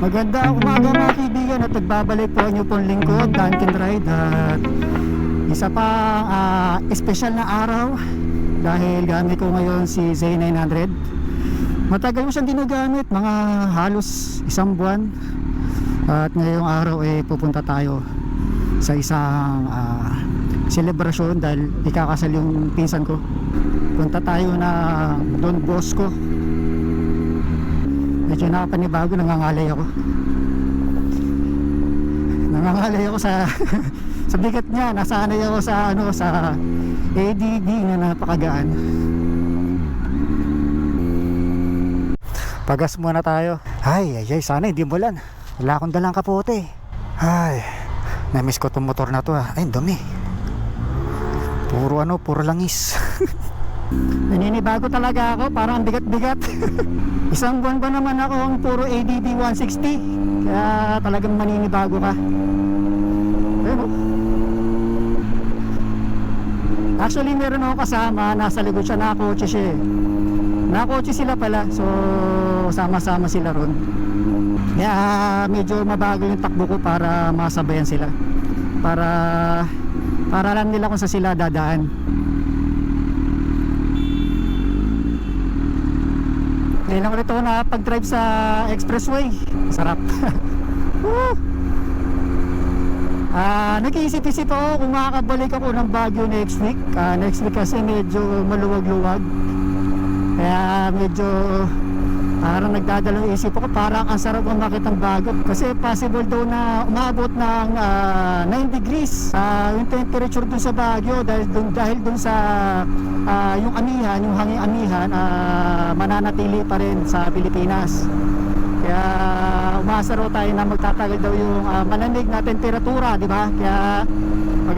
Maganda umaga mga kaibigan at nagbabalik po ang inyong pong lingkod, Duncan Ride at isa pa ah, espesyal na araw dahil gamit ko ngayon si Z900 matagal ko siyang ginagamit mga halos isang buwan. At ngayong araw eh pupunta tayo sa isang ah, selebrasyon dahil ikakasal yung pinsan ko. Punta tayo na Don Bosco medyo nakapanibago nangangalay ako. Nangangalay ako sa sa bigat niya. Nasanay ako sa ano sa ADD na napakagaan. Pagas muna tayo. Ay ay ay sana hindi mulan. Wala akong dalang kapote. Ay namiss ko tong motor na to ah. Ay dumi. Puro ano puro langis naninibago talaga ako parang ang bigat-bigat isang buwan ba naman ako ang puro ADD 160 kaya talagang maninibago ka. Actually, meron ako kasama, nasa likod siya, nakakotse siya eh. Nakakotse sila pala, so sama-sama sila ron. Kaya medyo mabagal yung takbo ko para masabayan sila. Para para alam nila kung sa sila dadaan. Ngayon lang ulit ako nakapag-drive sa expressway. Sarap. Woo! Ah, nag-iisip-isip ako kung makakabalik ako ng Baguio next week. Ah, next week kasi medyo maluwag-luwag. Kaya medyo parang nagdadalawang isip ako parang ang sarap umakit ng bago kasi possible daw na umabot ng ah, 9 degrees. Ah, yung temperature dun sa Baguio dahil dun, dahil dun sa ah, yung amihan, yung hanging amihan ah, mananatili pa rin sa Pilipinas. Kaya umasa raw tayo na magtatagal daw yung ah, malamig na temperatura, di ba? Kaya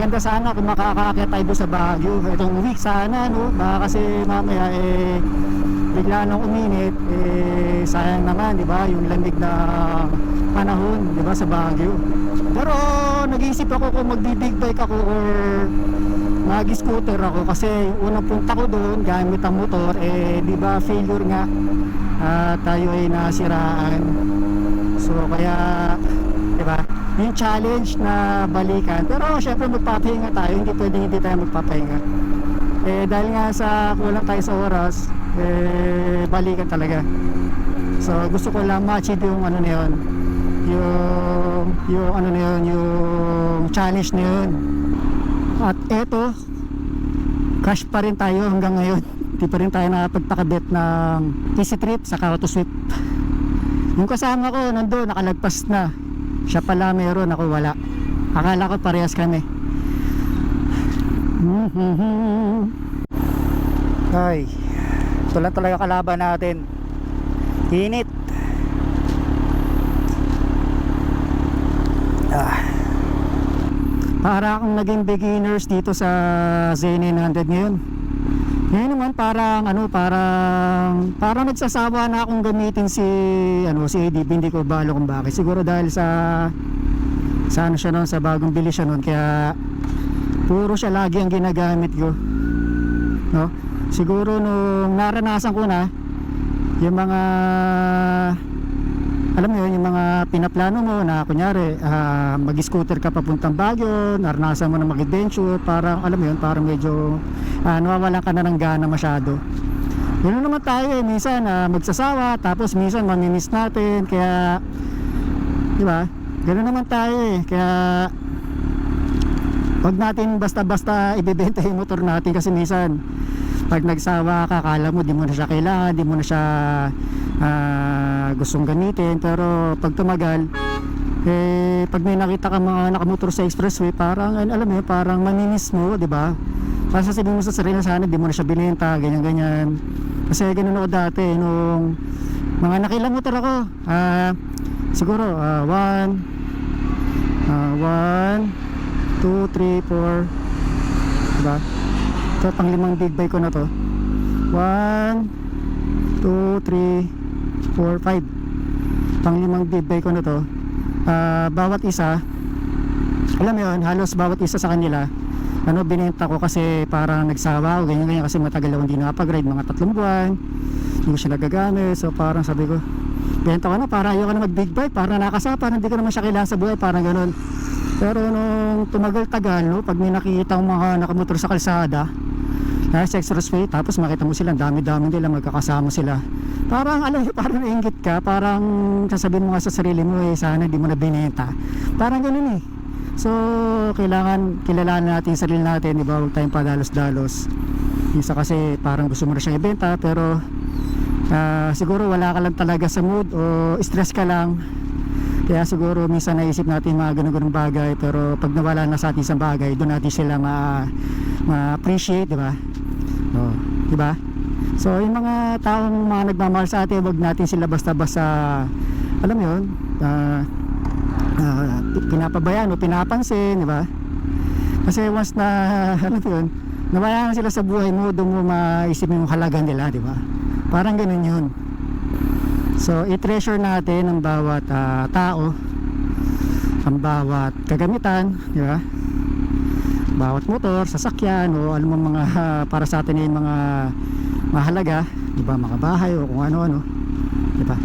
maganda sana kung makakaakyat tayo sa Baguio. Itong week sana, no? Baka kasi mamaya eh bigla nang uminit, eh sayang naman, di ba? Yung lamig na panahon, di ba, sa Baguio. Pero nag-iisip ako kung magbi-big bike ako or mag-scooter ako kasi yung unang punta ko doon gamit ang motor eh di ba failure nga at tayo ay nasiraan so kaya di ba yung challenge na balikan. Pero syempre magpapahinga tayo. Hindi pwedeng hindi tayo magpapahinga. Eh dahil nga sa kulang tayo sa oras eh balikan talaga. So gusto ko lang ma-achieve yung ano na yun. Yung yung ano na yun yung challenge na yun. At eto cash pa rin tayo hanggang ngayon. Di pa rin tayo nakapagpakabit ng easy trip sa auto sweep yung kasama ko nandun nakalagpas na siya pala meron. Ako wala. Akala ko parehas kami. Ay ito lang talaga kalaban natin. Init. Ah. Para akong naging beginners dito sa Z900 ngayon ngayon naman parang ano parang parang nagsasawa na akong gamitin si ano si ADB hindi ko balo kung bakit. Siguro dahil sa sa ano siya noon sa bagong bili siya noon. Kaya puro siya lagi ang ginagamit ko. No? Siguro nung naranasan ko na yung mga alam mo yun, yung mga pinaplano mo na kunyari ah, mag-scooter ka papuntang Baguio, naranasan mo na mag-adventure, parang alam mo yun, parang medyo uh, nawawalan ka na ng gana masyado. Yun naman tayo eh, minsan ah, magsasawa, tapos minsan mamimiss natin, kaya di ba? Ganun naman tayo eh, kaya wag natin basta-basta ibebenta yung motor natin kasi minsan pag nagsawa ka, akala mo di mo na siya kailangan, di mo na siya ah, gustong gamitin. Pero pag tumagal eh pag may nakita ka mga nakamotor sa expressway parang alam mo parang mamimiss mo di ba? Parang sasabihin mo sa sarili na sana di mo na siya binenta ganyan ganyan. Kasi ganun ako dati nung mga nakilang motor ako ah siguro ah, one ah, one two three four diba ito pang limang big bike ko na to. 1 2 3 4 5 pang limang big bike ko na to. Ah, bawat isa alam mo yun halos bawat isa sa kanila ano binenta ko kasi parang nagsawa ako ganyan ganyan kasi matagal ako hindi nakapag-ride mga tatlong buwan. Hindi ko siya nagagamit so parang sabi ko benta ko na para ayaw ka na mag big bike para nakasama para hindi ko naman siya kailangan sa buhay parang ganun. Pero nung tumagal-tagal no, pag may nakikita ang mga nakamotor sa kalsada na sa expressway tapos makita mo sila ang dami-dami nila magkakasama sila. Parang alam mo parang nainggit ka parang sasabihin mo nga sa sarili mo eh sana di mo na binenta. Parang ganun eh. So kailangan kilalanin natin sarili natin di ba? Huwag tayong padalos-dalos. Isa kasi parang gusto mo na siyang ibenta pero ah, siguro wala ka lang talaga sa mood o stress ka lang. Kaya siguro minsan naisip natin mga ganun-ganung bagay pero pag nawala na sa atin isang bagay doon natin sila ma, ma-appreciate di ba oh, di ba so yung mga taong mga nagmamahal sa atin wag natin sila basta-basta alam mo yun ah, ah, pinapabayaan o pinapansin di ba kasi once na ano po yun nawala na sila sa buhay mo doon mo maisip yung halaga nila di ba parang ganun yun. So i-treasure natin ang bawat ah, tao ang bawat kagamitan di ba bawat motor, sasakyan o ano mga ah, para sa atin yung mga mahalaga di ba? Mga bahay o kung ano ano. Di ba?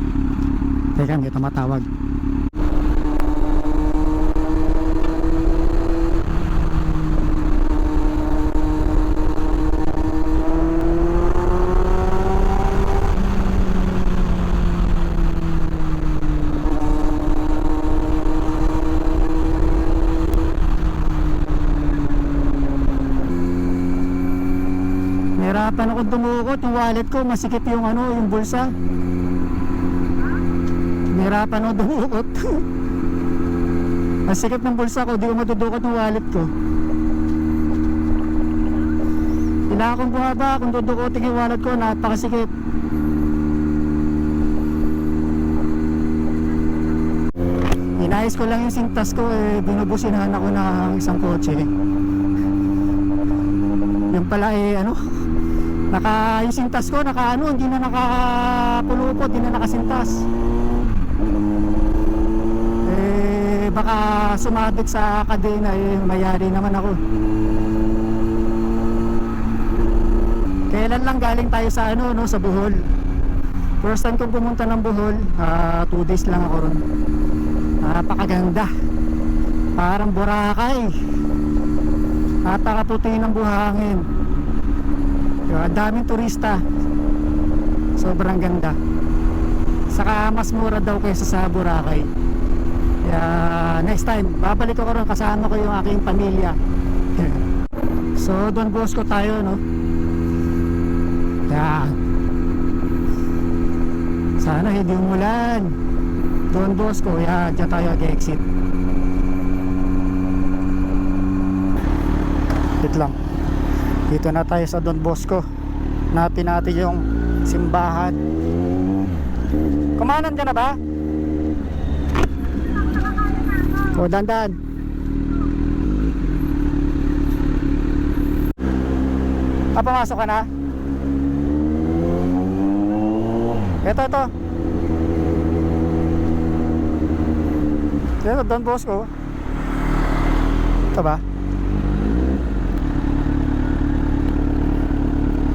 Teka may tumatawag Nahirapan ako dumukot yung wallet ko, masikip yung ano, yung bulsa. Nahirapan ako dumukot. masikip ng bulsa ko, di ko matudukot yung wallet ko. Kailangan kong bumaba, kung dudukotin yung wallet ko, napakasikip. Inayos ko lang yung sintas ko, eh, binubusinahan ako ng isang kotse. Yung pala eh, ano, naka yung sintas ko naka ano hindi na nakapulupot hindi na nakasintas. Eh baka sumabit sa kadena eh mayari naman ako. Kailan lang galing tayo sa ano no sa Bohol? First time kong pumunta ng Bohol 2 days lang ako ron. Napakaganda. Parang Boracay. Napakaputi ng buhangin Diba? Daming turista. Sobrang ganda. Saka mas mura daw kaysa sa Boracay. Kaya next time, babalik ako ron kasama ko yung aking pamilya. so, Don Bosco tayo, no? Yan. Sana hindi umulan. Don Bosco, yan. Diyan tayo mag-exit. Wait lang. Dito na tayo sa Don Bosco. Napin natin yung simbahan. Kumanan ka na ba? O, dandan. Ah, pumasok ka na? Ito, ito. Ito, Don Bosco. Ito ba?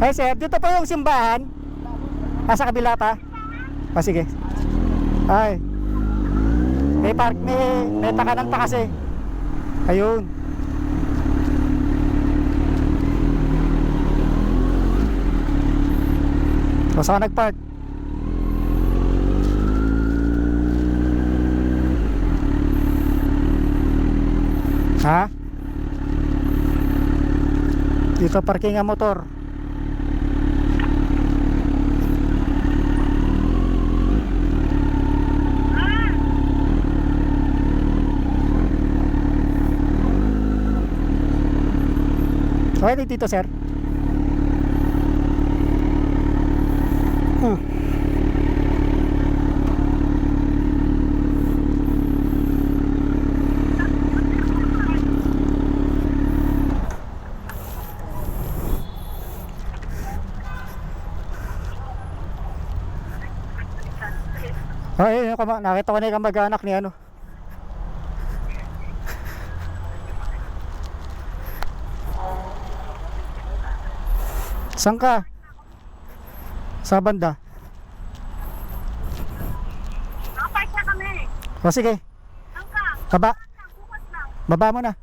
Hey sir, dito po yung simbahan. Ah, sa kabila pa? Ah, sige. Ay. May park, may, may takanan pa kasi. Ayun. O saan nagpark? Ha? Dito parking ang motor. Okay dito sir. Hmm. Ay, yung kama, nakita ko na yung kamag-anak ni ano. Saan ka? Sa banda? O sige. Baba. Baba mo na.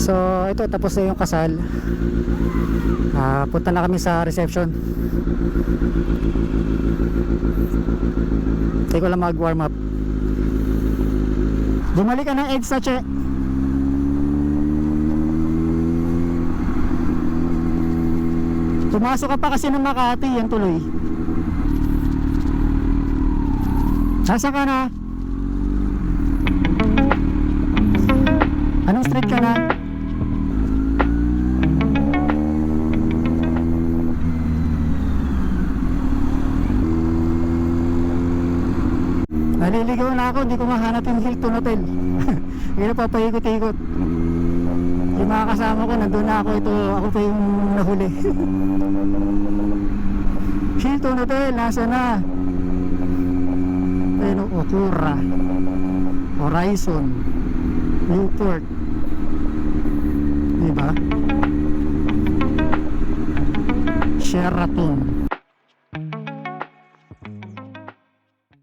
So, ito tapos na yung kasal. Ah, punta na kami sa reception. Hindi ko lang mag-warm up. Bumalik ka ng eggs na, Che. Pumasok ka pa kasi ng Makati, yan tuloy. Nasa ka na? Anong street ka na? Naliligaw na ako, hindi ko mahanap yung Hilton Hotel. Hindi na papaikot-ikot. Yung mga kasama ko, nandun na ako. Ito, ako pa yung nahuli. Hilton Hotel, nasa na? Pero Okura, Horizon, Newport. Diba? Sheraton.